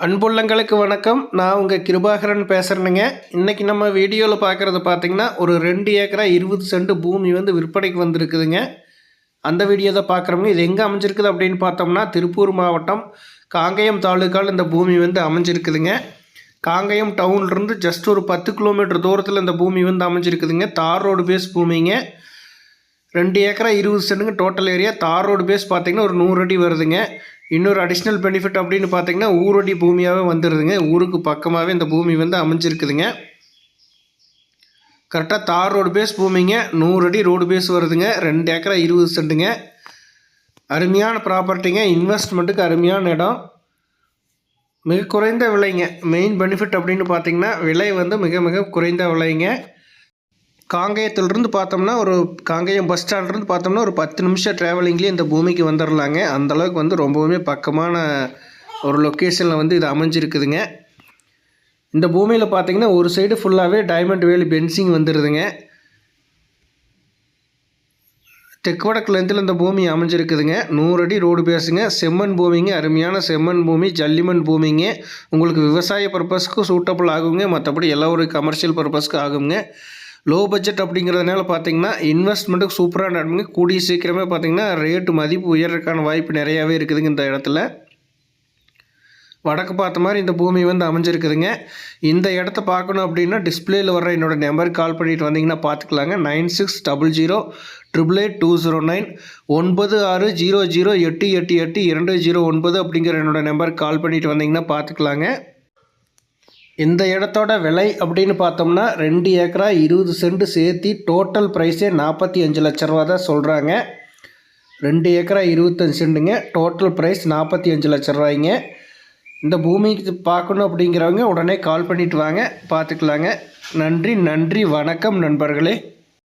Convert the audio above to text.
அன்புள்ளங்களுக்கு வணக்கம். நான் உங்கள் கிருபாகரன் பேசுகிறேனுங்க இன்றைக்கி நம்ம வீடியோவில் பார்க்குறது பார்த்திங்கன்னா ஒரு ரெண்டு ஏக்கரா இருபது சென்ட் பூமி வந்து விற்பனைக்கு வந்திருக்குதுங்க. அந்த வீடியோ தான் பார்க்குறோங்க இது எங்கே அமைஞ்சிருக்குது அப்படின்னு பார்த்தோம்னா திருப்பூர் மாவட்டம் காங்கேயம் தாலுக்காவில் இந்த பூமி வந்து அமைஞ்சிருக்குதுங்க. காங்கேயம் டவுன்லேருந்து ஜஸ்ட் ஒரு பத்து கிலோமீட்டர் தூரத்தில் இந்த பூமி வந்து அமைஞ்சிருக்குதுங்க. தார் ரோடு பேஸ் பூமிங்க. ரெண்டு ஏக்கரா இருபது சென்ட்டுங்க total area tar road face பார்த்திங்கன்னா ஒரு நூறு அடி வருதுங்க. இன்னொரு அடிஷ்னல் பெனிஃபிட் அப்படின்னு பார்த்தீங்கன்னா ஊரடி பூமியாகவே வந்துடுதுங்க ஊருக்கு பக்கமாகவே இந்த பூமி வந்து அமைஞ்சிருக்குதுங்க. கரெக்டாக தார் ரோடு பேஸ் பூமிங்க. நூறு அடி ரோடு பேஸ் வருதுங்க. ரெண்டு ஏக்கரா இருபது சென்ட்டுங்க. அருமையான ப்ராப்பர்ட்டிங்க இன்வெஸ்ட்மெண்ட்டுக்கு அருமையான இடம். மிக குறைந்த விலைங்க. மெயின் பெனிஃபிட் அப்படின்னு பார்த்தீங்கன்னா விலை வந்து மிக மிக குறைந்த விலைங்க. காங்கேயத்திலிருந்து பார்த்தோம்னா ஒரு காங்கேயம் பஸ் ஸ்டாண்ட்லேருந்து பார்த்தோம்னா ஒரு பத்து நிமிஷம் ட்ராவலிங்லேயே இந்த பூமிக்கு வந்துடலாங்க. அந்தளவுக்கு வந்து ரொம்பவுமே பக்கமான ஒரு லொக்கேஷனில் வந்து இது அமைஞ்சிருக்குதுங்க. இந்த பூமியில் பார்த்தீங்கன்னா ஒரு சைடு ஃபுல்லாகவே டைமண்ட் வேலி பென்சிங் வந்துடுதுங்க தெற்கு வடக்கு இந்த பூமி அமைஞ்சிருக்குதுங்க. நூறு அடி ரோடு பேசுங்க செம்மண் பூமிங்க அருமையான செம்மண் பூமி ஜல்லிமண் பூமிங்க. உங்களுக்கு விவசாய பர்பஸ்க்கு சூட்டபுள் ஆகுங்க. மற்றபடி எல்லா ஒரு கமர்ஷியல் பர்பஸ்க்கு ஆகுங்க. லோ பட்ஜெட் அப்படிங்கிறதுனால பார்த்தீங்கன்னா இன்வெஸ்ட்மெண்ட்டுக்கு சூப்பராக நடக்குங்க. கூடிய சீக்கிரமே பார்த்தீங்கன்னா ரேட்டு மதிப்பு உயர்றதுக்கான வாய்ப்பு நிறையாவே இருக்குதுங்க இந்த இடத்துல. வடக்கு பார்த்த மாதிரி இந்த பூமி வந்து அமைஞ்சிருக்குதுங்க. இந்த இடத்த பார்க்கணும் அப்படின்னா டிஸ்பிளேயில் வர்ற என்னோட நம்பருக்கு கால் பண்ணிட்டு வந்தீங்கன்னா பார்த்துக்கலாங்க. Nine six double zero triple eight two zero nine ஒன்பது ஆறு ஜீரோ ஜீரோ எட்டு எட்டு எட்டு இரண்டு ஜீரோ ஒன்பது அப்படிங்கிற என்னோட நம்பருக்கு கால் பண்ணிட்டு வந்தீங்கன்னா பார்த்துக்கலாங்க. இந்த இடத்தோட விலை அப்படின்னு பார்த்தோம்னா ரெண்டு ஏக்கரா இருபது சென்ட் சேர்த்தி டோட்டல் ப்ரைஸே நாற்பத்தி அஞ்சு லட்ச ரூபா தான் சொல்கிறாங்க ரெண்டு ஏக்கரா இருபத்தஞ்சு சென்ட்டுங்க டோட்டல் ப்ரைஸ் நாற்பத்தி அஞ்சு லட்ச ரூபாய்ங்க. இந்த பூமிக்கு பார்க்கணும் அப்படிங்கிறவங்க உடனே கால் பண்ணிவிட்டு வாங்க பார்த்துக்கலாங்க. நன்றி நன்றி வணக்கம் நண்பர்களே.